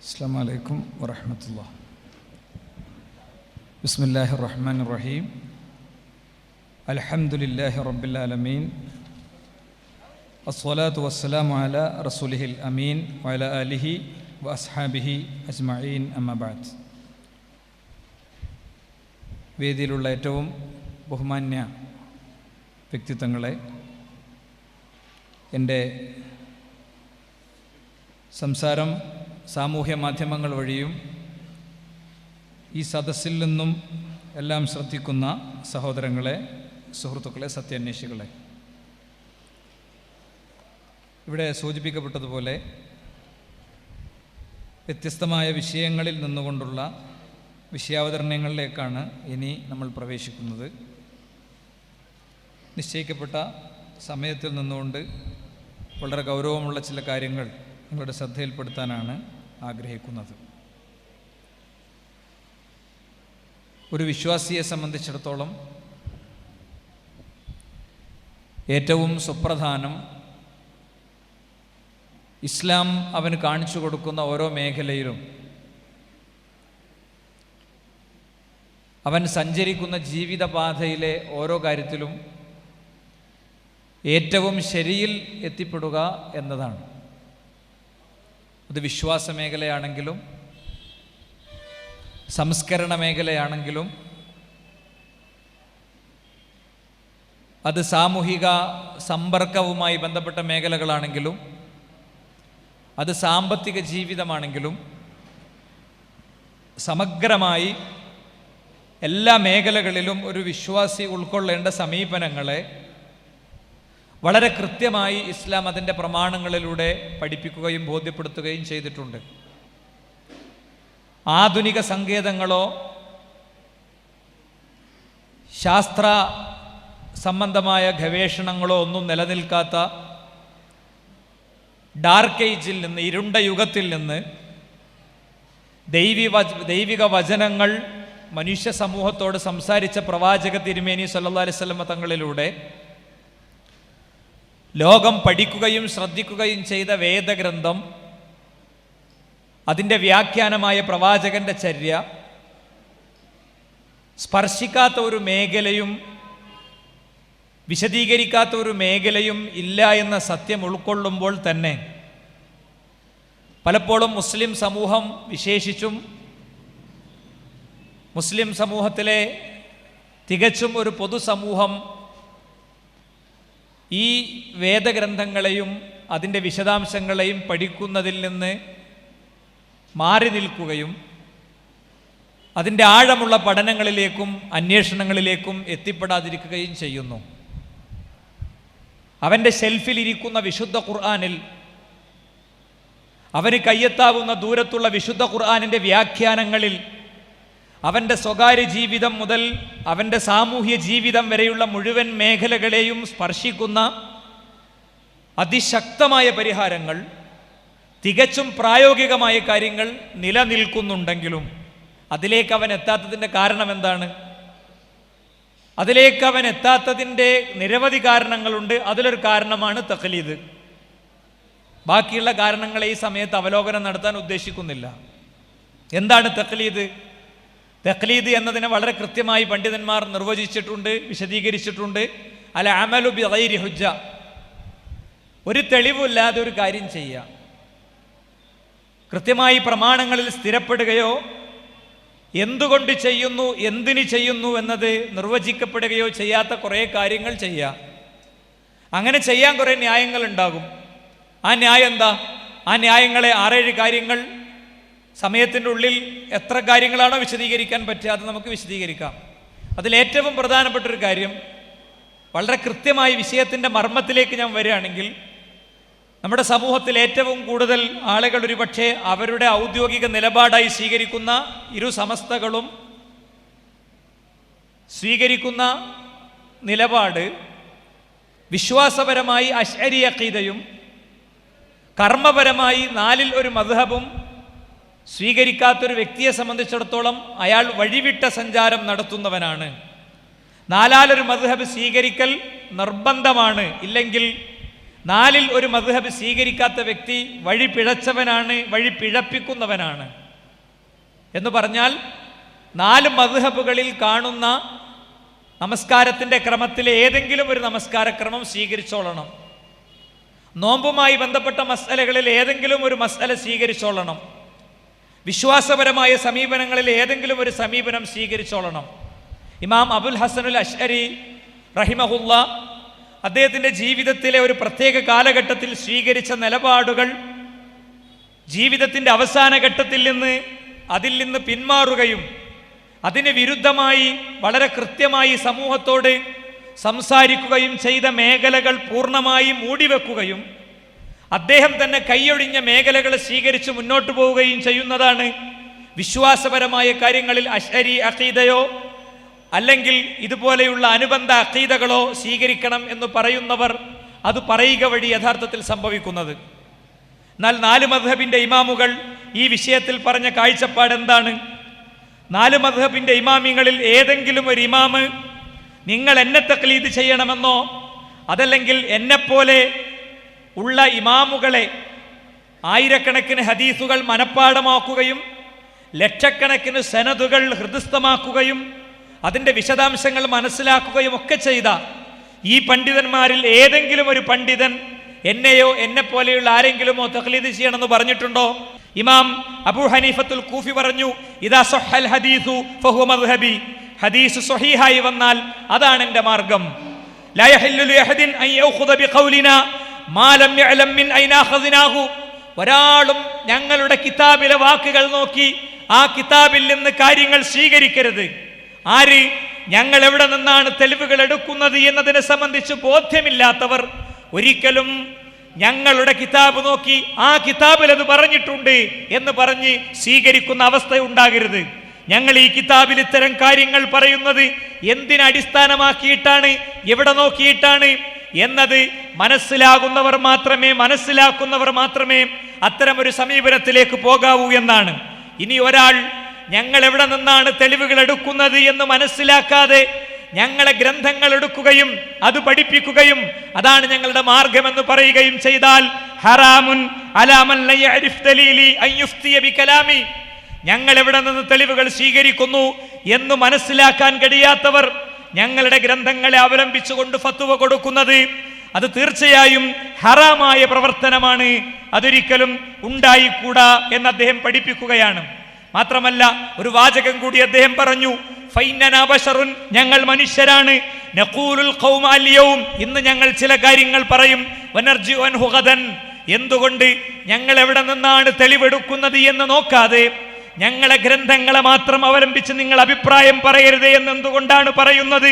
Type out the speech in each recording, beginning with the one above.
അസ്സാം വലൈക്കും വറഹമത്തുള്ള. ബിസ്മില്ലാഹി റഹ്മാൻ റഹീം അലഹമുല്ലാഹി റബ്ബിലാലമീൻ. അസ്വലാത്തു വസ്സലാം അല റസൂലിഹിൽ അമീൻ വല അലിഹി വ അസ്ഹാബിഹി അജ്മീൻ അമ്മബാദ് വേദിയിലുള്ള ഏറ്റവും ബഹുമാന്യ വ്യക്തിത്വങ്ങളെ എന്റെ സംസാരം സാമൂഹ്യ മാധ്യമങ്ങൾ വഴിയും ഈ സദസ്സിൽ നിന്നും എല്ലാം ശ്രദ്ധിക്കുന്ന സഹോദരങ്ങളെ സുഹൃത്തുക്കളെ സത്യാന്വേഷികളെ. ഇവിടെ സൂചിപ്പിക്കപ്പെട്ടതുപോലെ വ്യത്യസ്തമായ വിഷയങ്ങളിൽ നിന്നുകൊണ്ടുള്ള വിഷയാവതരണങ്ങളിലേക്കാണ് ഇനി നമ്മൾ പ്രവേശിക്കുന്നത്. നിശ്ചയിക്കപ്പെട്ട സമയത്തിൽ നിന്നുകൊണ്ട് വളരെ ഗൗരവമുള്ള ചില കാര്യങ്ങൾ നിങ്ങളുടെ ശ്രദ്ധയിൽപ്പെടുത്താനാണ് ആഗ്രഹിക്കുന്നത്. ഒരു വിശ്വാസിയെ സംബന്ധിച്ചിടത്തോളം ഏറ്റവും സുപ്രധാനം ഇസ്ലാം അവന് കാണിച്ചു കൊടുക്കുന്ന ഓരോ മേഖലയിലും അവൻ സഞ്ചരിക്കുന്ന ജീവിതപാതയിലെ ഓരോ കാര്യത്തിലും ഏറ്റവും ശരിയിൽ എത്തിപ്പെടുക എന്നതാണ്. അത് വിശ്വാസ മേഖലയാണെങ്കിലും സംസ്കരണ മേഖലയാണെങ്കിലും അത് സാമൂഹിക സമ്പർക്കവുമായി ബന്ധപ്പെട്ട മേഖലകളാണെങ്കിലും അത് സാമ്പത്തിക ജീവിതമാണെങ്കിലും സമഗ്രമായി എല്ലാ മേഖലകളിലും ഒരു വിശ്വാസി ഉൾക്കൊള്ളേണ്ട സമീപനങ്ങളെ വളരെ കൃത്യമായി ഇസ്ലാം അതിന്റെ പ്രമാണങ്ങളിലൂടെ പഠിപ്പിക്കുകയും ബോധ്യപ്പെടുത്തുകയും ചെയ്തിട്ടുണ്ട്. ആധുനിക സങ്കേതങ്ങളോ ശാസ്ത്ര സംബന്ധമായ ഗവേഷണങ്ങളോ ഒന്നും നിലനിൽക്കാത്ത ഡാർക്ക് ഏജിൽ നിന്ന് ഇരുണ്ട യുഗത്തിൽ നിന്ന് ദൈവി ദൈവിക വചനങ്ങൾ മനുഷ്യ സമൂഹത്തോട് സംസാരിച്ച പ്രവാചക തിരുമേനി സല്ലാ അലൈവല്ല തങ്ങളിലൂടെ ലോകം പഠിക്കുകയും ശ്രദ്ധിക്കുകയും ചെയ്ത വേദഗ്രന്ഥം അതിന്റെ വ്യാഖ്യാനമായ പ്രവാചകന്റെ ചര്യ സ്പർശിക്കാത്ത ഒരു മേഖലയും വിശദീകരിക്കാത്ത ഒരു മേഖലയും ഇല്ല എന്ന സത്യം ഉൾക്കൊള്ളുമ്പോൾ തന്നെ പലപ്പോഴും മുസ്ലിം സമൂഹം വിശേഷിച്ചും മുസ്ലിം സമൂഹത്തിലെ തികച്ചും ഒരു പൊതുസമൂഹം ഈ വേദഗ്രന്ഥങ്ങളെയും അതിന്റെ വിശദാംശങ്ങളെയും പഠിക്കുന്നതിൽ നിന്ന് മാറി നിൽക്കുകയും അതിന്റെ ആഴമുള്ള പഠനങ്ങളിലേക്കും അന്വേഷണങ്ങളിലേക്കും എത്തിപ്പെടാതിരിക്കുകയും ചെയ്യുന്നു. അവന്റെ ഷെൽഫിലിരിക്കുന്ന വിശുദ്ധ ഖുർആാനിൽ അവന് കയ്യെത്താവുന്ന ദൂരത്തുള്ള വിശുദ്ധ ഖുർആാനിന്റെ വ്യാഖ്യാനങ്ങളിൽ അവന്റെ സ്വകാര്യ ജീവിതം മുതൽ അവന്റെ സാമൂഹ്യ ജീവിതം വരെയുള്ള മുഴുവൻ മേഖലകളെയും സ്പർശിക്കുന്ന അതിശക്തമായ പരിഹാരങ്ങൾ തികച്ചും പ്രായോഗികമായ കാര്യങ്ങൾ നിലനിൽക്കുന്നുണ്ടെങ്കിലും അതിലേക്ക് അവൻ എത്താത്തതിന്റെ കാരണം എന്താണ്? അതിലേക്ക് അവൻ എത്താത്തതിന്റെ നിരവധി കാരണങ്ങളുണ്ട്. അതിലൊരു കാരണമാണ് തഖലീദ്. ബാക്കിയുള്ള കാരണങ്ങളെ ഈ സമയത്ത് അവലോകനം നടത്താൻ ഉദ്ദേശിക്കുന്നില്ല. എന്താണ് തഖലീദ്? തഖ്ലീദ് എന്നതിനെ വളരെ കൃത്യമായി പണ്ഡിതന്മാർ നിർവചിച്ചിട്ടുണ്ട് വിശദീകരിച്ചിട്ടുണ്ട്. അല അമലു ബിറൈരി ഹുജ്ജ. ഒരു തെളിവില്ലാതെ ഒരു കാര്യം ചെയ്യുക കൃത്യമായി പ്രമാണങ്ങളിൽ സ്ഥിരപ്പെടുകയോ എന്തുകൊണ്ട് ചെയ്യുന്നു എന്തിന് ചെയ്യുന്നു എന്നത് നിർവചിക്കപ്പെടുകയോ ചെയ്യാത്ത കുറേ കാര്യങ്ങൾ ചെയ്യുക അങ്ങനെ ചെയ്യാൻ കുറേ ന്യായങ്ങൾ ഉണ്ടാകും ആ ന്യായം എന്താ? ആ ന്യായങ്ങളെ ആറേഴ് കാര്യങ്ങൾ സമയത്തിന്റെ ഉള്ളിൽ എത്ര കാര്യങ്ങളാണോ വിശദീകരിക്കാൻ പറ്റുക അത് നമുക്ക് വിശദീകരിക്കാം. അതിലേറ്റവും പ്രധാനപ്പെട്ട ഒരു കാര്യം വളരെ കൃത്യമായി വിഷയത്തിന്റെ മർമ്മത്തിലേക്ക് ഞാൻ വരികയാണെങ്കിൽ നമ്മുടെ സമൂഹത്തിൽ ഏറ്റവും കൂടുതൽ ആളുകൾ ഒരുപക്ഷെ അവരുടെ ഔദ്യോഗിക നിലപാടായി സ്വീകരിക്കുന്ന ഇരു സമസ്തകളും സ്വീകരിക്കുന്ന നിലപാട് വിശ്വാസപരമായി അശ്വരി അക്കീതയും കർമ്മപരമായി നാലിൽ ഒരു മധുഹബും സ്വീകരിക്കാത്തൊരു വ്യക്തിയെ സംബന്ധിച്ചിടത്തോളം അയാൾ വഴിവിട്ട സഞ്ചാരം നടത്തുന്നവനാണ്. നാലാലൊരു മധുഹബ് സ്വീകരിക്കൽ നിർബന്ധമാണ്. ഇല്ലെങ്കിൽ നാലിൽ ഒരു മദ്ഹബ് സ്വീകരിക്കാത്ത വ്യക്തി വഴി പിഴച്ചവനാണ് വഴി പിഴപ്പിക്കുന്നവനാണ്. എന്ന് പറഞ്ഞാൽ നാല് മദ്ഹബുകളിൽ കാണുന്ന നമസ്കാരത്തിന്റെ ക്രമത്തിലെ ഏതെങ്കിലും ഒരു നമസ്കാരക്രമം സ്വീകരിച്ചോളണം. നോമ്പുമായി ബന്ധപ്പെട്ട മസലകളിൽ ഏതെങ്കിലും ഒരു മസല സ്വീകരിച്ചോളണം. വിശ്വാസപരമായ സമീപനങ്ങളിൽ ഏതെങ്കിലും ഒരു സമീപനം സ്വീകരിച്ചോളണം. ഇമാം അബുൽ ഹസനുൽ അഷ്അരി റഹിമഹുല്ല അദ്ദേഹത്തിന്റെ ജീവിതത്തിലെ ഒരു പ്രത്യേക കാലഘട്ടത്തിൽ സ്വീകരിച്ച നിലപാടുകൾ ജീവിതത്തിന്റെ അവസാന ഘട്ടത്തിൽ നിന്ന് അതിൽ നിന്ന് പിന്മാറുകയും അതിന് വിരുദ്ധമായി വളരെ കൃത്യമായി സമൂഹത്തോട് സംസാരിക്കുകയും ചെയ്ത മേഖലകൾ പൂർണമായി മൂടിവെക്കുകയും അദ്ദേഹം തന്നെ കൈയൊഴിഞ്ഞ മേഖലകൾ സ്വീകരിച്ച് മുന്നോട്ട് പോവുകയും ചെയ്യുന്നതാണ്. വിശ്വാസപരമായ കാര്യങ്ങളിൽ അഷരി അഖീദയോ അല്ലെങ്കിൽ ഇതുപോലെയുള്ള അനുബന്ധ അഖീദകളോ സ്വീകരിക്കണം എന്ന് പറയുന്നവർ അത് പറയുക വഴി യഥാർത്ഥത്തിൽ സംഭവിക്കുന്നത്. എന്നാൽ നാല് മധബിന്റെ ഇമാമുകൾ ഈ വിഷയത്തിൽ പറഞ്ഞ കാഴ്ചപ്പാട് എന്താണ്? നാല് മധബിന്റെ ഇമാമിങ്ങളിൽ ഏതെങ്കിലും ഒരു ഇമാമ് നിങ്ങൾ എന്നെ തക്ലീദ് ചെയ്യണമെന്നോ അതല്ലെങ്കിൽ എന്നെപ്പോലെ ഉള്ള ഇമാമുകളെ ആയിരക്കണക്കിന് ഹദീസുകൾ മനഃപ്പാടമാക്കുകയും ലക്ഷക്കണക്കിന് സനതുകൾ ഹൃദയസ്ഥമാക്കുകയും അതിന്റെ വിശദാംശങ്ങൾ മനസ്സിലാക്കുകയും ഒക്കെ ചെയ്ത ഈ പണ്ഡിതന്മാരിൽ ഏതെങ്കിലും ഒരു പണ്ഡിതൻ എന്നെയോ എന്നെ പോലെയുള്ള ആരെങ്കിലുമോ തഖ്ലീദ് ചെയ്യണമെന്ന് പറഞ്ഞിട്ടുണ്ടോ? ഇമാം അബു ഹനീഫത്തുൽ കൂഫി പറഞ്ഞു ഇദാ സഹൽ ഹദീസു ഫഹുവ മദ്ഹബി. ഹദീസ് സ്വഹീഹായി വന്നാൽ അതാണ് എന്റെ മാർഗം. ലായഹല്ലു യഹദിൻ അൻ യഖുദ ബിഖൗലിന ഒരാളും ഞങ്ങളുടെ കിതാബിലെ വാക്കുകൾ നോക്കി ആ കിതാബിൽ നിന്ന് കാര്യങ്ങൾ സ്വീകരിക്കരുത്. ആര് ഞങ്ങൾ എവിടെ നിന്നാണ് തെളിവുകൾ എടുക്കുന്നത് എന്നതിനെ സംബന്ധിച്ച് ബോധ്യമില്ലാത്തവർ ഒരിക്കലും ഞങ്ങളുടെ കിതാബ് നോക്കി ആ കിതാബിൽ അത് പറഞ്ഞിട്ടുണ്ട് എന്ന് പറഞ്ഞ് സ്വീകരിക്കുന്ന അവസ്ഥ ഉണ്ടാകരുത്. ഞങ്ങൾ ഈ കിതാബിൽ ഇത്തരം കാര്യങ്ങൾ പറയുന്നത് എന്തിനടിസ്ഥാനമാക്കിയിട്ടാണ് എവിടെ നോക്കിയിട്ടാണ്? എന്നത് മനസ്സിലാകുന്നവർ മാത്രമേ മനസ്സിലാക്കുന്നവർ മാത്രമേ അത്തരം ഒരു സമീപനത്തിലേക്ക് പോകാവൂ എന്നാണ്. ഇനി ഒരാൾ ഞങ്ങൾ എവിടെ നിന്നാണ് തെളിവുകൾ എടുക്കുന്നത് എന്ന് മനസ്സിലാക്കാതെ ഞങ്ങളെ ഗ്രന്ഥങ്ങൾ എടുക്കുകയും അത് പഠിപ്പിക്കുകയും അതാണ് ഞങ്ങളുടെ മാർഗമെന്ന് പറയുകയും ചെയ്താൽ ഹറാമുൻ ഞങ്ങൾ എവിടെ നിന്ന് തെളിവുകൾ സ്വീകരിക്കുന്നു എന്ന് മനസ്സിലാക്കാൻ കഴിയാത്തവർ ഞങ്ങളുടെ ഗ്രന്ഥങ്ങളെ അവലംബിച്ചുകൊണ്ട് ഫത്തുവ കൊടുക്കുന്നത് അത് തീർച്ചയായും ഹറാമായ പ്രവർത്തനമാണ്. അതൊരിക്കലും ഉണ്ടായിക്കൂടാ എന്ന് അദ്ദേഹം പഠിപ്പിക്കുകയാണ്. മാത്രമല്ല ഒരു വാചകം കൂടി അദ്ദേഹം പറഞ്ഞു ഞങ്ങൾ മനുഷ്യരാണ്. ഇന്ന് ഞങ്ങൾ ചില കാര്യങ്ങൾ പറയും. എന്തുകൊണ്ട്? ഞങ്ങൾ എവിടെ നിന്നാണ് തെളിവെടുക്കുന്നത് എന്ന് നോക്കാതെ ഞങ്ങളെ ഗ്രന്ഥങ്ങളെ മാത്രം അവലംബിച്ച് നിങ്ങൾ അഭിപ്രായം പറയരുത് എന്ന് എന്തുകൊണ്ടാണ് പറയുന്നത്?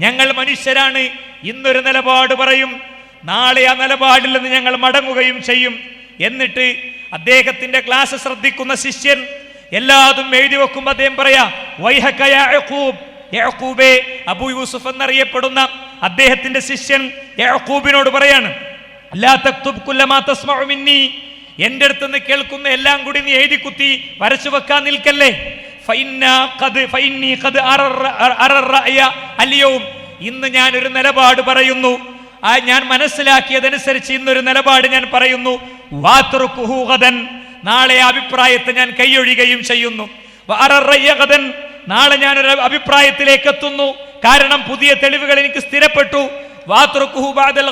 ഞങ്ങൾ മനുഷ്യരാണ് ഇന്നൊരു നിലപാട് പറയും നാളെ ആ നിലപാടിൽ നിന്ന് ഞങ്ങൾ മടങ്ങുകയും ചെയ്യും. എന്നിട്ട് അദ്ദേഹത്തിന്റെ ക്ലാസ് ശ്രദ്ധിക്കുന്ന ശിഷ്യൻ എല്ലാതും എഴുതി വെക്കുമ്പോൾ അദ്ദേഹം പറയാ യഹക്കൂബേ അബു യൂസുഫ് എന്നറിയപ്പെടുന്ന അദ്ദേഹത്തിന്റെ ശിഷ്യൻ യഹക്കൂബിനോട് പറയാണ് ലാ തക്തുബ് കുല്ലമാ തസ്മഉ മിന്നി എന്റെ അടുത്ത് നിന്ന് കേൾക്കുന്ന എല്ലാം കൂടി നീ എഴുതി കുത്തി വരച്ചു വെക്കാൻ നിൽക്കല്ലേ അൽയൗം. ഇന്ന് ഞാൻ ഒരു നിലപാട് പറയുന്നു ആ ഞാൻ മനസ്സിലാക്കിയതനുസരിച്ച് ഇന്നൊരു നിലപാട് ഞാൻ പറയുന്നു വാത്രുക്കുഹു ഗദൻ. നാളെ അഭിപ്രായത്തെ ഞാൻ കൈയൊഴിയുകയും ചെയ്യുന്നു. നാളെ ഞാൻ ഒരു അഭിപ്രായത്തിലേക്ക് എത്തുന്നു കാരണം പുതിയ തെളിവുകൾ എനിക്ക് സ്ഥിരപ്പെട്ടു ബാദൽ.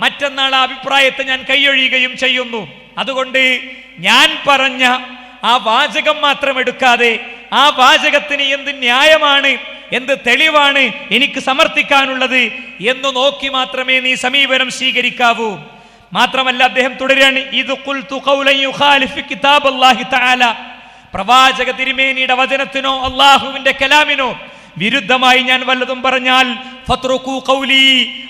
മറ്റന്നാൾ ആ അഭിപ്രായത്തെ ഞാൻ കൈയൊഴിയുകയും ചെയ്യുന്നു അതുകൊണ്ട് ഞാൻ പറഞ്ഞ ആ വാചകം മാത്രം എടുക്കാതെ ആ വാചകത്തിന് എന്ത് ന്യായമാണ് എന്ത് തെളിവാണ് എനിക്ക് സമർത്ഥിക്കാനുള്ളത് എന്ന് നോക്കി മാത്രമേ നീ സമീപനം സ്വീകരിക്കാവൂ. മാത്രമല്ല അദ്ദേഹം തുടരുകയാണ് ഇത് പ്രവാചക തിരുമേനിയുടെ വചനത്തിനോ അള്ളാഹുവിന്റെ കലാമിനോ വിരുദ്ധമായി ഞാൻ വല്ലതും പറഞ്ഞാൽ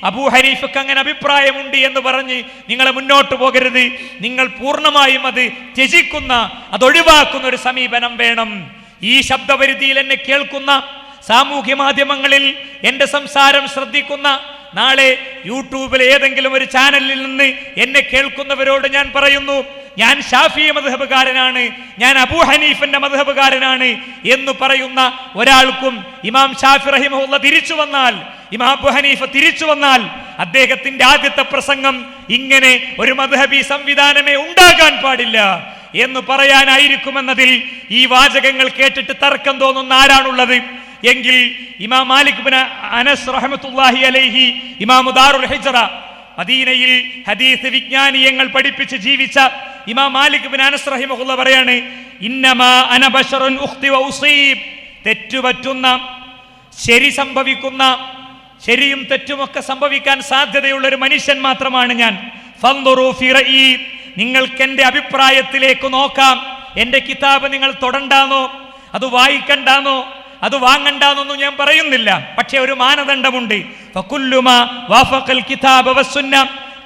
അബൂ ഹനീഫക്ക് അങ്ങനെ അഭിപ്രായമുണ്ട് എന്ന് പറഞ്ഞ് നിങ്ങളെ മുന്നോട്ട് പോകരുത്. നിങ്ങൾ പൂർണമായും അത് ത്യജിക്കുന്ന അത് ഒഴിവാക്കുന്ന ഒരു സമീപനം വേണം. ഈ ശബ്ദപരിധിയിൽ എന്നെ കേൾക്കുന്ന സാമൂഹ്യ മാധ്യമങ്ങളിൽ എന്റെ സംസാരം ശ്രദ്ധിക്കുന്ന നാളെ യൂട്യൂബിലെ ഏതെങ്കിലും ഒരു ചാനലിൽ നിന്ന് എന്നെ കേൾക്കുന്നവരോട് ഞാൻ പറയുന്നു ഞാൻ ഷാഫി മധുഹബുകാരനാണ് ഞാൻ അബൂ ഹനീഫന്റെ മധുഹബുകാരനാണ് എന്ന് പറയുന്ന ഒരാൾക്കും ഇമാം ഷാഫി റഹിമുള്ള തിരിച്ചു വന്നാൽ ഇമാം അബു ഹനീഫ തിരിച്ചു വന്നാൽ അദ്ദേഹത്തിന്റെ ആദ്യത്തെ പ്രസംഗം ഇങ്ങനെ ഒരു മധുഹബി സംവിധാനമേ ഉണ്ടാകാൻ പാടില്ല എന്ന് പറയാനായിരിക്കുമെന്നതിൽ ഈ വാചകങ്ങൾ കേട്ടിട്ട് തർക്കം തോന്നുന്ന ആരാണുള്ളത്? എങ്കിൽ ഇമാം മാലിക് ബിൻ അനസ് റഹമത്തുല്ലാഹി അലൈഹി ഇമാം ദാറുൽ ഹിജ്റ മദീനയിൽ ഹദീസ് വിജ്ഞാനീയങ്ങൾ പഠിപ്പിച്ച് ജീവിച്ച ഇമാം മാലിക് ബിൻ അനസ് റഹിമഹുള്ള പറയാണ് ഇന്നമാ അന ബശറുൻ ഉഖ്തി വ ഉസീബ്. തെറ്റുപറ്റുന്ന ശരി സംഭവിക്കുന്ന ശരിയും തെറ്റുമൊക്കെ സംഭവിക്കാൻ സാധ്യതയുള്ള ഒരു മനുഷ്യൻ മാത്രമാണ് ഞാൻ. നിങ്ങൾക്ക് എന്റെ അഭിപ്രായത്തിലേക്ക് നോക്കാം. എന്റെ കിതാബ് നിങ്ങൾ തൊടണ്ടാന്നോ? അത് വായിക്കണ്ടാന്നോ? അത് വാങ്ങണ്ടാന്നൊന്നും ഞാൻ പറയുന്നില്ല. പക്ഷെ ഒരു മാനദണ്ഡമുണ്ട്.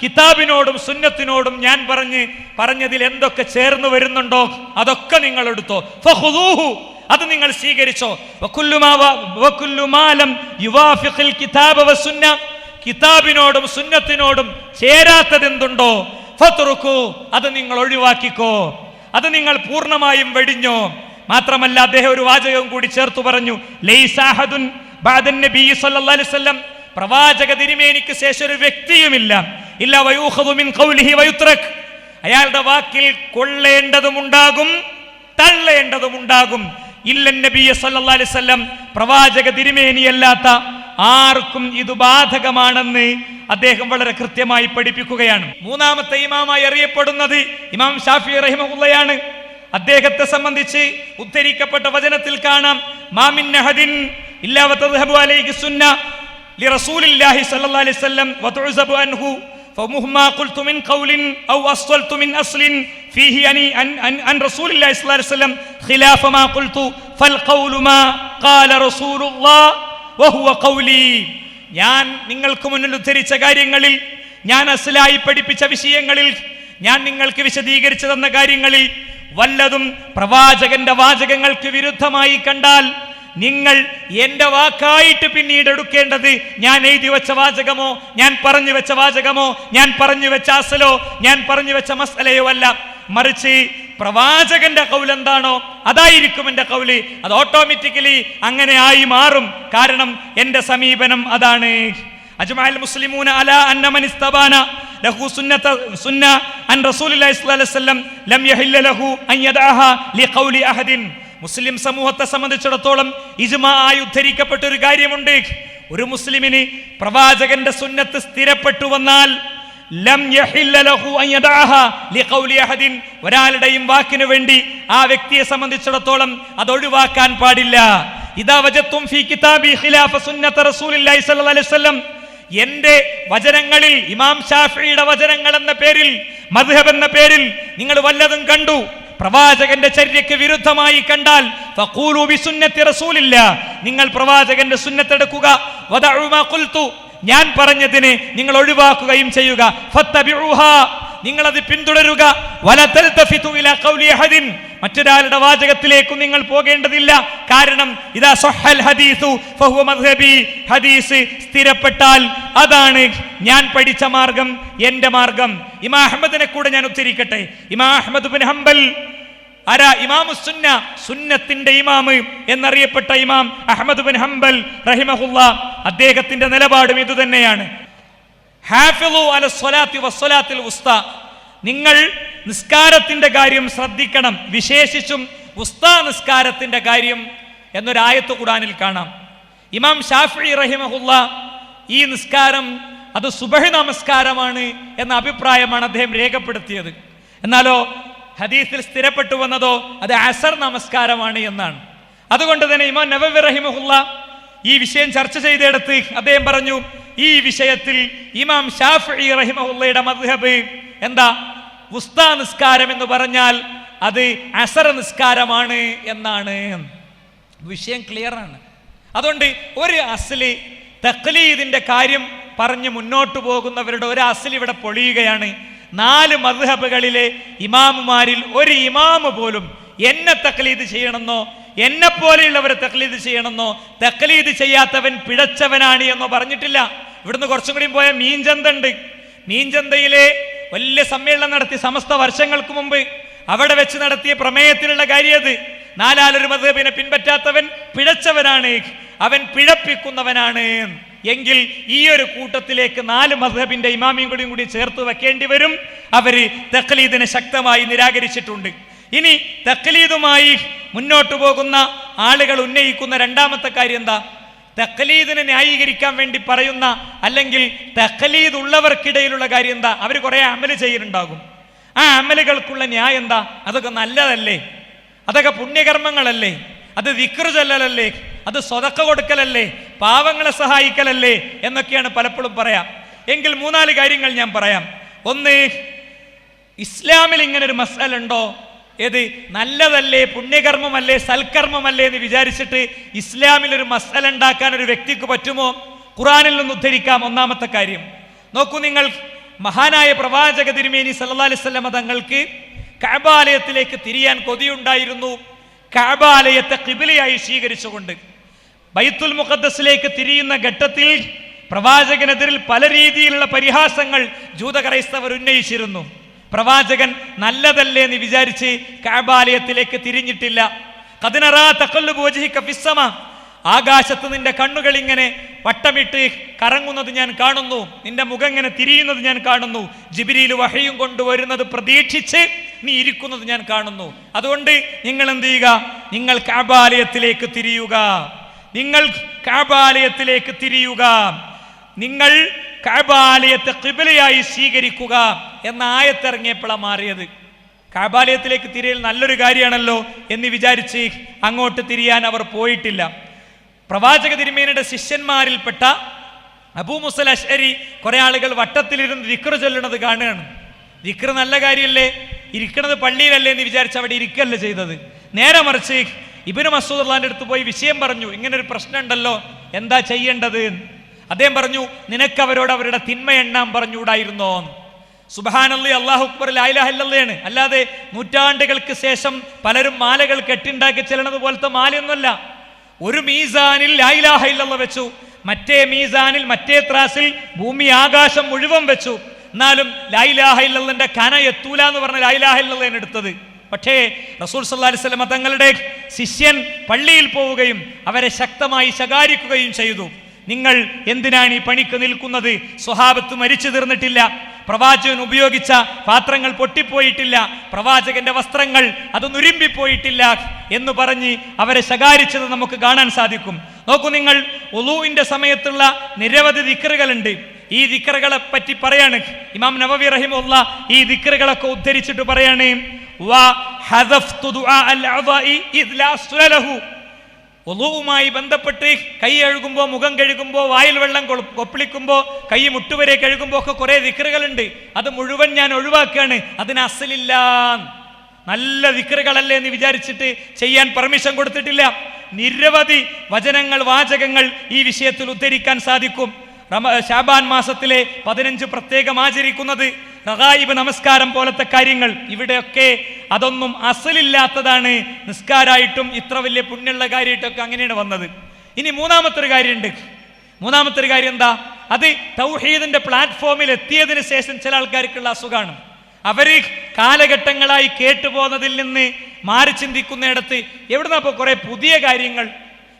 കിതാബിനോടും സുന്നത്തിനോടും ഞാൻ പറഞ്ഞ് പറഞ്ഞതിൽ എന്തൊക്കെ ചേർന്ന് വരുന്നുണ്ടോ അതൊക്കെ നിങ്ങൾ എടുത്തോ. അത് നിങ്ങൾ സ്വീകരിച്ചോ. കിതാബിനോടും സുന്നത്തിനോടും ചേരാത്തതെന്തുണ്ടോ എന്തുണ്ടോ? അത് നിങ്ങൾ ഒഴിവാക്കിക്കോ. അത് നിങ്ങൾ പൂർണമായും വെടിഞ്ഞോ. മാത്രമല്ല അദ്ദേഹം ഒരു വാചകം കൂടി ചേർത്തു പറഞ്ഞു ലൈസാഹദുൻ സല്ലല്ലാഹു അലൈഹി വസല്ലം. പ്രവാചക തിരുമേനിക്ക് ശേഷം ഒരു വ്യക്തിയുമില്ല. ഇല്ല മിൻ ഖൗലിഹി അയാളുടെ വാക്കിൽ കൊള്ളേണ്ടതുമുണ്ടാകും തള്ളേണ്ടതുമുണ്ടാകും. ഇല്ല നബി സല്ലല്ലാഹു അലൈഹി വസല്ലം പ്രവാചക തിരുമേനിയല്ലാത്ത ആർക്കും ഇത് ബാധകമാണെന്ന് അദ്ദേഹം വളരെ കൃത്യമായി പഠിപ്പിക്കുകയാണ്. മൂന്നാമത്തെ ഇമാമായി അറിയപ്പെടുന്നത് ഇമാം ഷാഫി റഹിമഹുള്ളയാണ്. അദ്ദേഹത്തെ സംബന്ധിച്ച് ഉദ്ധരിക്കപ്പെട്ട വചനത്തിൽ കാണാം മാമിൻ നഹദിൻ ഇല്ലാ വതദ്ഹബു അലൈഹി സുന്ന ലറസൂലില്ലാഹി സ്വല്ലല്ലാഹു അലൈഹി വസല്ലം വതുഅസബു അൻഹു فمهما قلت من قول أو أصلت من أصل فيه يعني عن, عن, عن رسول الله صلى الله عليه وسلم خلاف ما قلت فالقول ما قال رسول الله وهو قولي ഞാൻ നിങ്ങൾക്ക് മുന്നിൽ ഉദ്ധരിച്ച കാര്യങ്ങളിൽ ഞാൻ അസലായി പഠിപ്പിച്ച വിഷയങ്ങളിൽ ഞാൻ നിങ്ങൾക്ക് വിശദീകരിച്ചു തന്ന കാര്യങ്ങളിൽ വല്ലതും പ്രവാചകന്റെ വാചകങ്ങൾക്ക് വിരുദ്ധമായി കണ്ടാൽ നിങ്ങൾ എന്റെ വാക്കായിട്ട് പിന്നീട് എടുക്കേണ്ടത് ഞാൻ എഴുതി വെച്ച വാചകമോ ഞാൻ പറഞ്ഞു വെച്ച വാചകമോ ഞാൻ പറഞ്ഞു വെച്ച അസലോ ഞാൻ പറഞ്ഞു വെച്ച മസലയോ അല്ല. മറിച്ച് പ്രവാചകന്റെ കൗൽ എന്താണോ അതായിരിക്കും എന്റെ കൗൽ. അത് ഓട്ടോമാറ്റിക്കലി അങ്ങനെ ആയി മാറും. കാരണം എന്റെ സമീപനം അതാണ്. അജ്മഅൽ മുസ്ലിമൂന അല അന്നമനിസ്തബാന ലഹു സുന്നത സുന്ന അൻ റസൂലുള്ളാഹി സ്വല്ലല്ലാഹു അലൈഹി വസല്ലം ലം യഹില്ല ലഹു അൻ യദഅഹ ലിഖൗലി അഹദിൻ. മുസ്ലിം സമൂഹത്തെ സംബന്ധിച്ചിടത്തോളം ഇജ്മാ ആയി ഉദ്ധരിക്കപ്പെട്ട ഒരു കാര്യമുണ്ട്. ഒരു മുസ്ലിമിന് പ്രവാചകന്റെ സുന്നത്ത് സ്ഥിരപ്പെട്ടു വന്നാൽ ഒരാളുടെയും വാക്കിനു വേണ്ടി ആ വ്യക്തിയെ സംബന്ധിച്ചിടത്തോളം അത് ഒഴിവാക്കാൻ പാടില്ല. ഇതാ വജത്തും ഫീ കിതാബി ഖിലാഫ സുന്നത്ത റസൂലുള്ളാഹി സ്വല്ലല്ലാഹി അലൈഹി വസല്ലം എന്റെ വചനങ്ങളിൽ ഇമാം ഷാഫിയുടെ വചനങ്ങൾ എന്ന പേരിൽ മദ്ഹബ് എന്ന പേരിൽ നിങ്ങൾ വല്ലതും കണ്ടു. പ്രവാചകന്റെ ചര്യക്ക് വിരുദ്ധമായി കണ്ടാൽ റസൂലില്ല. നിങ്ങൾ പ്രവാചകന്റെ സുന്നത്തെടുക്കുക ഞാൻ പറഞ്ഞതിനെ നിങ്ങൾ ഒഴിവാക്കുകയും ചെയ്യുക. നിങ്ങളത് പിന്തുടരുക. മറ്റൊരാളുടെ വാചകത്തിലേക്കും നിങ്ങൾ പോകേണ്ടതില്ല. കാരണം ഇതാ സൊഹൽ ഹദീസു ഹദീസ് സ്ഥിരപ്പെട്ടാൽ അതാണ് ഞാൻ പഠിച്ച മാർഗം എന്റെ മാർഗം. ഇമാ അഹമ്മദിനെ കൂടെ ഞാൻ ഉദ്ധരിക്കട്ടെ. ഇമാ അഹമ്മദ് ബിൻ ഹംബൽ ആരാ? ഇമാമു സുന്ന സുന്നത്തിന്റെ ഇമാമ് എന്നറിയപ്പെട്ട ഇമാം അഹമ്മദ് ബിൻ ഹംബൽ റഹിമഹുല്ല അദ്ദേഹത്തിന്റെ നിലപാടും ഇതുതന്നെയാണ്. ഹാഫിളു അല സ്വലാത്തി വസ്വലാത്തിൽ ഉസ്ത നിങ്ങൾ നിസ്കാരത്തിന്റെ കാര്യം ശ്രദ്ധിക്കണം. വിശേഷിച്ചും ഉസ്താ നിസ്കാരത്തിന്റെ കാര്യം എന്നൊരായത്ത് ഖുറാനിൽ കാണാം. ഇമാം ഷാഫി റഹിമഹുല്ല ഈ നിസ്കാരം അത് സുബഹി നമസ്കാരമാണ് എന്ന അഭിപ്രായമാണ് അദ്ദേഹം രേഖപ്പെടുത്തിയത്. എന്നാലോ ഹദീസിൽ സ്ഥിരപ്പെട്ടു വന്നതോ അത് അസർ നമസ്കാരമാണ് എന്നാണ്. അതുകൊണ്ട് തന്നെ ഇമാം നബബി റഹിമഹുല്ല ഈ വിഷയം ചർച്ച ചെയ്തെടുത്ത് അദ്ദേഹം പറഞ്ഞു ഈ വിഷയത്തിൽ ഇമാം ഷാഫി റഹിമഹുല്ലയുടെ മദ്ഹബ് എന്താ? ഉസ്താ നിസ്കാരം എന്ന് പറഞ്ഞാൽ അത് അസർ നിസ്കാരമാണ് എന്നാണ്. വിഷയം ക്ലിയർ ആണ്. അതുകൊണ്ട് ഒരു അസൽ തക്ലീദിന്റെ കാര്യം പറഞ്ഞ് മുന്നോട്ട് പോകുന്നവരുടെ ഒരു അസൽ ഇവിടെ പൊളിയുകയാണ്. നാല് മദ്ഹബുകളിലെ ഇമാമുമാരിൽ ഒരു ഇമാമ് പോലും എന്നെ തക്ലീദ് ചെയ്യണമെന്നോ എന്നെ പോലെയുള്ളവരെ തക്ലീദ് ചെയ്യണമെന്നോ തക്ലീദ് ചെയ്യാത്തവൻ പിഴച്ചവനാണ് എന്നോ പറഞ്ഞിട്ടില്ല. ഇവിടുന്ന് കുറച്ചും കൂടി പോയ മീൻചന്ത ഉണ്ട് മീൻചന്തയിലെ വലിയ സമ്മേളനം നടത്തി സമസ്ത വർഷങ്ങൾക്ക് മുമ്പ് അവിടെ വെച്ച് നടത്തിയ പ്രമേയത്തിലുള്ള കാര്യം അത്. നാലാലൊരു മതബിനെ പിൻപറ്റാത്തവൻ പിഴച്ചവനാണ്. അവൻ പിഴപ്പിക്കുന്നവനാണ്. എങ്കിൽ ഈ ഒരു കൂട്ടത്തിലേക്ക് നാല് മധബിന്റെ ഇമാമിയും കൂടിയും കൂടി ചേർത്ത് വെക്കേണ്ടി വരും. അവർ തഖ്ലീദിനെ ശക്തമായി നിരാകരിച്ചിട്ടുണ്ട്. ഇനി തഖ്ലീദുമായി മുന്നോട്ടു പോകുന്ന ആളുകൾ ഉന്നയിക്കുന്ന രണ്ടാമത്തെ കാര്യം എന്താ? തക്കലീദിനെ ന്യായീകരിക്കാൻ വേണ്ടി പറയുന്ന അല്ലെങ്കിൽ തക്കലീദ് ഉള്ളവർക്കിടയിലുള്ള കാര്യം എന്താ? അവർ കുറെ അമൽ ചെയ്യുന്നുണ്ടാകും ആ അമലുകൾക്കുള്ള ന്യായം എന്താ? അതൊക്കെ നല്ലതല്ലേ? അതൊക്കെ പുണ്യകർമ്മങ്ങളല്ലേ? അത് വിക്രു ചൊല്ലലല്ലേ? അത് സ്വതക്ക കൊടുക്കലല്ലേ? പാവങ്ങളെ സഹായിക്കലല്ലേ? എന്നൊക്കെയാണ് പലപ്പോഴും പറയാം. എങ്കിൽ മൂന്നാൽ കാര്യങ്ങൾ ഞാൻ പറയാം. ഒന്ന് ഇസ്ലാമിൽ ഇങ്ങനെ ഒരു മസാല ഉണ്ടോ? ഏത് നല്ലതല്ലേ പുണ്യകർമ്മമല്ലേ സൽക്കർമ്മമല്ലേ എന്ന് വിചാരിച്ചിട്ട് ഇസ്ലാമിൽ ഒരു മസല ഉണ്ടാക്കാൻ ഒരു വ്യക്തിക്ക് പറ്റുമോ? ഖുറാനിൽ നിന്ന് ഉദ്ധരിക്കാം. ഒന്നാമത്തെ കാര്യം. നോക്കൂ നിങ്ങൾ മഹാനായ പ്രവാചക തിരുമേനി സല്ലാ അലിസ്വല്ലമ തങ്ങൾക്ക് കാബാലയത്തിലേക്ക് തിരിയാൻ കൊതിയുണ്ടായിരുന്നു. കാബാലയത്തെ കിബിലയായി സ്വീകരിച്ചുകൊണ്ട് ബൈത്തുൽ മുഖദ്സിലേക്ക് തിരിയുന്ന ഘട്ടത്തിൽ പ്രവാചകനെതിരിൽ പല രീതിയിലുള്ള പരിഹാസങ്ങൾ ജൂതക്രൈസ്തവർ ഉന്നയിച്ചിരുന്നു. പ്രവാചകൻ നല്ലതല്ലേ എന്ന് വിചാരിച്ച് കാബാലയത്തിലേക്ക് തിരിഞ്ഞിട്ടില്ല. കതിനറാ തക്കല്ലുബോജിഹിക്ക ഫിസ്സമ ആകാശത്ത് നിന്റെ കണ്ണുകൾ ഇങ്ങനെ വട്ടമിട്ട് കറങ്ങുന്നത് ഞാൻ കാണുന്നു. നിന്റെ മുഖം ഇങ്ങനെ തിരിയുന്നത് ഞാൻ കാണുന്നു. ജിബിരിയിൽ വഹയും കൊണ്ടുവരുന്നത് പ്രതീക്ഷിച്ച് നീ ഇരിക്കുന്നത് ഞാൻ കാണുന്നു. അതുകൊണ്ട് നിങ്ങൾ എന്ത് ചെയ്യുക നിങ്ങൾ കാബാലയത്തിലേക്ക് തിരിയുക. നിങ്ങൾ കാബാലയത്തിലേക്ക് തിരിയുക. നിങ്ങൾ കാബാലയത്തെ കിബിലയായി സ്വീകരിക്കുക എന്ന ആയത്തിറങ്ങിയപ്പോഴാണ് മാറിയത്. കാബാലയത്തിലേക്ക് തിരിയൽ നല്ലൊരു കാര്യമാണല്ലോ എന്ന് വിചാരിച്ച് അങ്ങോട്ട് തിരിയാൻ അവർ പോയിട്ടില്ല. പ്രവാചക തിരുമേനയുടെ ശിഷ്യന്മാരിൽപ്പെട്ട അബൂ മുസൽ അഷ്അരി കുറെ ആളുകൾ വട്ടത്തിലിരുന്ന് ദിക്ർ ചൊല്ലണത് കാണുകയാണ്. ദിക്ർ നല്ല കാര്യമല്ലേ ഇരിക്കണത് പള്ളിയിലല്ലേ എന്ന് വിചാരിച്ച് അവിടെ ഇരിക്കല്ല ചെയ്തത്. നേരെ മറിച്ച് ഇബിന് മസൂദ് അള്ളാന്റെ അടുത്ത് പോയി വിഷയം പറഞ്ഞു ഇങ്ങനൊരു പ്രശ്നമുണ്ടല്ലോ എന്താ ചെയ്യേണ്ടത്? അദ്ദേഹം പറഞ്ഞു നിനക്ക് അവരോട് അവരുടെ തിന്മ എണ്ണാൻ പറഞ്ഞുകൂടായിരുന്നോ സുബഹാനല്ലി അള്ളാഹു അക്ബർ ലായിലാഹല്ലയാണ് അല്ലാതെ നൂറ്റാണ്ടുകൾക്ക് ശേഷം പലരും മാലകൾ കെട്ടിണ്ടാക്കി ചെല്ലണത് പോലത്തെ മാലയൊന്നുമല്ല. ഒരു മീസാനിൽ ലായ്ലാഹല്ല വെച്ചു മറ്റേ മീസാനിൽ മറ്റേ ത്രാസിൽ ഭൂമി ആകാശം മുഴുവൻ വെച്ചു. എന്നാലും ലായിലാഹ ഇല്ലന്റെ കന എത്തൂല എന്ന് പറഞ്ഞ ലായിലാഹ ഇല്ലയാണ് എടുത്തത്. പക്ഷേ റസൂൽ സല്ലാ അലൈഹി സ്വലമ തങ്ങളുടെ ശിഷ്യൻ പള്ളിയിൽ പോവുകയും അവരെ ശക്തമായി ശകാരിക്കുകയും ചെയ്തു. നിങ്ങൾ എന്തിനാണ് ഈ പണിക്ക് നിൽക്കുന്നത്? സ്വഹാബത്ത് മരിച്ചു തീർന്നിട്ടില്ല. പ്രവാചകൻ ഉപയോഗിച്ച പാത്രങ്ങൾ പൊട്ടിപ്പോയിട്ടില്ല. പ്രവാചകന്റെ വസ്ത്രങ്ങൾ അത് നുരുമ്പിപ്പോയിട്ടില്ല എന്ന് പറഞ്ഞ് അവരെ ശകാരിച്ചത് നമുക്ക് കാണാൻ സാധിക്കും. നോക്കൂ നിങ്ങൾ ഒലൂവിന്റെ സമയത്തുള്ള നിരവധി ദിക്കറുകളുണ്ട് ഈ ദിക്കറുകളെ പറ്റി പറയാണ്. ഇമാം നവവി റഹിമുള്ള ഈ ദിക്കറുകളൊക്കെ ഉദ്ധരിച്ചിട്ട് പറയാണ് വാ ഹദഫ്തു ഒലുവുമായി ബന്ധപ്പെട്ട് കൈ കഴുകുമ്പോൾ മുഖം കഴുകുമ്പോൾ വായിൽ വെള്ളം കൊപ്പിളിക്കുമ്പോൾ കൈ മുട്ടുവരെ കഴുകുമ്പോൾ ഒക്കെ കുറേ ദിക്കറുകളുണ്ട് അത് മുഴുവൻ ഞാൻ ഒഴിവാക്കുകയാണ് അതിന് അസലില്ല നല്ല ദിക്കറുകളല്ലേ എന്ന് വിചാരിച്ചിട്ട് ചെയ്യാൻ പെർമിഷൻ കൊടുത്തിട്ടില്ല. നിരവധി വചനങ്ങൾ വാചകങ്ങൾ ഈ വിഷയത്തിൽ ഉദ്ധരിക്കാൻ സാധിക്കും. റമ ഷാബാൻ മാസത്തിലെ പതിനഞ്ച് പ്രത്യേകം ആചരിക്കുന്നത് റഗായിബ് നമസ്കാരം പോലത്തെ കാര്യങ്ങൾ ഇവിടെയൊക്കെ അതൊന്നും അസലില്ലാത്തതാണ്. നിസ്കാരായിട്ടും ഇത്ര വലിയ പുണ്യമുള്ള കാര്യമായിട്ടൊക്കെ അങ്ങനെയാണ് വന്നത്. ഇനി മൂന്നാമത്തെ ഒരു കാര്യമുണ്ട്. മൂന്നാമത്തെ ഒരു കാര്യം എന്താ? അത് തൗഹീദിന്റെ പ്ലാറ്റ്ഫോമിൽ എത്തിയതിനു ശേഷം ചില ആൾക്കാർക്കുള്ള അസുഖമാണ് അവർ കാലഘട്ടങ്ങളായി കേട്ടുപോകുന്നതിൽ നിന്ന് മാറി ചിന്തിക്കുന്നിടത്ത് എവിടുന്നപ്പോ കുറെ പുതിയ കാര്യങ്ങൾ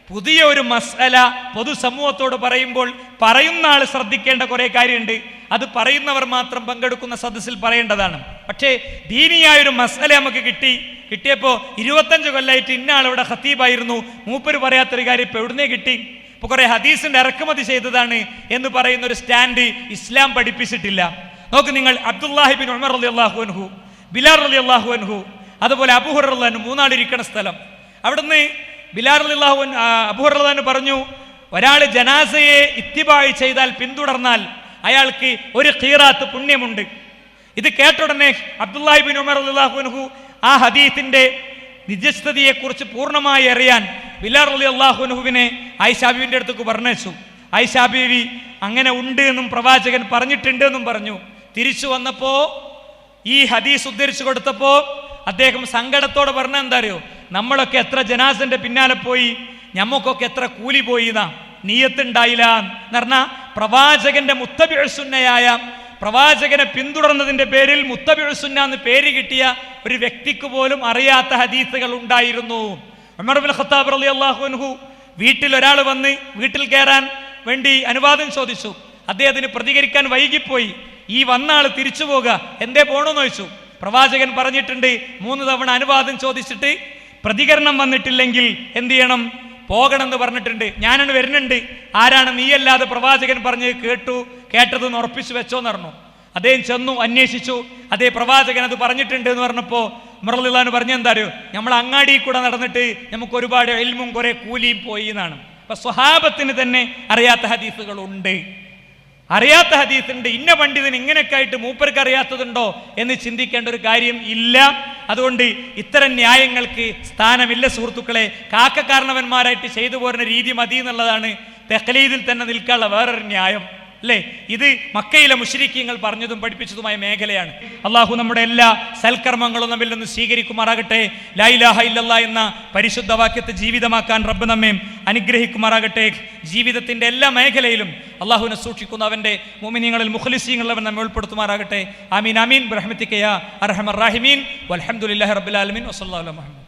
പുതിയ ഒരു മസല പൊതുസമൂഹത്തോട് പറയുമ്പോൾ പറയുന്ന ആൾ ശ്രദ്ധിക്കേണ്ട കുറെ കാര്യമുണ്ട്. അത് പറയുന്നവർ മാത്രം പങ്കെടുക്കുന്ന സദസ്സിൽ പറയേണ്ടതാണ്. പക്ഷേ ദീനിയായ ഒരു മസല നമുക്ക് കിട്ടി. കിട്ടിയപ്പോൾ ഇരുപത്തഞ്ച് കൊല്ലമായിട്ട് ഇന്ന ആളിവിടെ ഹത്തീബായിരുന്നു മൂപ്പര് പറയാത്തൊരു കാര്യം ഇപ്പോൾ എവിടുന്നേ കിട്ടി? ഇപ്പൊ കുറേ ഹദീസിന്റെ ഇറക്കുമതി ചെയ്തതാണ് എന്ന് പറയുന്ന ഒരു സ്റ്റാൻഡ് ഇസ്ലാം പഠിപ്പിച്ചിട്ടില്ല. നോക്ക് നിങ്ങൾ അബ്ദുല്ലാഹിബിൻ ഉമർ അലി അള്ളാഹു അൻഹു ബിലാർ അലി അള്ളാഹു അൻഹു അതുപോലെ അബുഹുറുള്ള മൂന്നാളിരിക്കണ സ്ഥലം. അവിടുന്ന് ബിലാർ അള്ളാഹു അള്ളഹാനു പറഞ്ഞു ഒരാൾ ജനാസയെ ഇത്തിബായി ചെയ്താൽ പിന്തുടർന്നാൽ അയാൾക്ക് ഒരു ഖീറാത്ത് പുണ്യമുണ്ട്. ഇത് കേട്ടുടനെ അബ്ദുല്ലാഹിബിൻ ഉമർ അള്ളാഹുൻഹു ആ ഹദീത്തിന്റെ നിജസ്ഥതയെക്കുറിച്ച് പൂർണമായി അറിയാൻ ബിലാർ അലി അള്ളാഹുനുഹുവിനെ ഐഷാബിന്റെ അടുത്തേക്ക് പറഞ്ഞയച്ചു. ഐഷാബിവി അങ്ങനെ ഉണ്ട് എന്നും പ്രവാചകൻ പറഞ്ഞിട്ടുണ്ട് എന്നും പറഞ്ഞു. തിരിച്ചു വന്നപ്പോൾ ഈ ഹദീസ് ഉദ്ധരിച്ചു കൊടുത്തപ്പോൾ അദ്ദേഹം സങ്കടത്തോടെ പറഞ്ഞ എന്താ അറിയോ? നമ്മളൊക്കെ എത്ര ജനാസിന്റെ പിന്നാലെ പോയി ഞമ്മക്കൊക്കെ എത്ര കൂലി പോയിന്നാ? നീയത്തുണ്ടായില്ല. എന്ന് പറഞ്ഞാൽ പ്രവാചകന്റെ മുത്തബിഴസുന്നയായ പ്രവാചകനെ പിന്തുടർന്നതിന്റെ പേരിൽ മുത്തബിഴുസുന്ന എന്ന് പേര് കിട്ടിയ ഒരു വ്യക്തിക്ക് പോലും അറിയാത്ത ഹദീസുകൾ ഉണ്ടായിരുന്നു. ഖത്താബ് അൻഹു വീട്ടിൽ ഒരാൾ വന്ന് വീട്ടിൽ കയറാൻ വേണ്ടി അനുവാദം ചോദിച്ചു. അദ്ദേഹത്തിന് പ്രതികരിക്കാൻ വൈകിപ്പോയി. ഈ വന്ന ആൾ തിരിച്ചു പോകുക എന്തേ പോണോന്ന് ചോദിച്ചു. പ്രവാചകൻ പറഞ്ഞിട്ടുണ്ട് മൂന്ന് തവണ അനുവാദം ചോദിച്ചിട്ട് പ്രതികരണം വന്നിട്ടില്ലെങ്കിൽ എന്ത് ചെയ്യണം? പോകണമെന്ന് പറഞ്ഞിട്ടുണ്ട്. ഞാനാണ് വരുന്നുണ്ട്. ആരാണ് നീയല്ലാതെ പ്രവാചകൻ പറഞ്ഞ് കേട്ടു കേട്ടതെന്ന് ഉറപ്പിച്ചു വെച്ചോ എന്ന് പറഞ്ഞു. അദ്ദേഹം ചെന്നു അന്വേഷിച്ചു. അതേ പ്രവാചകൻ അത് പറഞ്ഞിട്ടുണ്ട് എന്ന് പറഞ്ഞപ്പോൾ മുറലില്ലാന്ന് പറഞ്ഞ എന്താ അറിയോ? നമ്മൾ അങ്ങാടി കൂടെ നടന്നിട്ട് നമുക്ക് ഒരുപാട് എൽമും കുറെ കൂലിയും പോയി എന്നാണ്. അപ്പൊ സ്വഹാബത്തിന് തന്നെ അറിയാത്ത ഹദീസുകളുണ്ട്. അറിയാത്ത ഹദീസുണ്ട്. ഇന്ന പണ്ഡിതൻ ഇങ്ങനെയൊക്കെ ആയിട്ട് മൂപ്പർക്ക് അറിയാത്തതുണ്ടോ എന്ന് ചിന്തിക്കേണ്ട ഒരു കാര്യം ഇല്ല. അതുകൊണ്ട് ഇത്തരം ന്യായങ്ങൾക്ക് സ്ഥാനമില്ല സുഹൃത്തുക്കളെ. കാക്കക്കാരണവന്മാരായിട്ട് ചെയ്തു പോരുന്ന രീതി മതി എന്നുള്ളതാണ് തെഹ്ലീദിൽ തന്നെ നിൽക്കാനുള്ള വേറൊരു ന്യായം. അല്ലേ ഇത് മക്കയിലെ മുഷരിക്കീങ്ങൾ പറഞ്ഞതും പഠിപ്പിച്ചതുമായ മേഖലയാണ്. അള്ളാഹു നമ്മുടെ എല്ലാ സൽക്കർമ്മങ്ങളും നമ്മിൽ നിന്ന് സ്വീകരിക്കുമാറാകട്ടെ. ലൈലാഹ ഇല്ലല്ല എന്ന പരിശുദ്ധ വാക്യത്തെ ജീവിതമാക്കാൻ റബ്ബ് നമ്മെ അനുഗ്രഹിക്കുമാറാകട്ടെ. ജീവിതത്തിന്റെ എല്ലാ മേഖലയിലും അള്ളാഹുവിനെ സൂക്ഷിക്കുന്ന അവന്റെ മോമിനിയങ്ങളിൽ മുഖലിസീങ്ങളിൽ അവൻ നമ്മെ ഉൾപ്പെടുത്തുമാറാകട്ടെ. ആമീൻ ആമീൻ. ബ്രഹ്മത്തിക്കയ അർഹമർ റാഹിമീൻ. ആലമീൻ. വസല്ലല്ലാഹു അലൈഹി വസല്ലം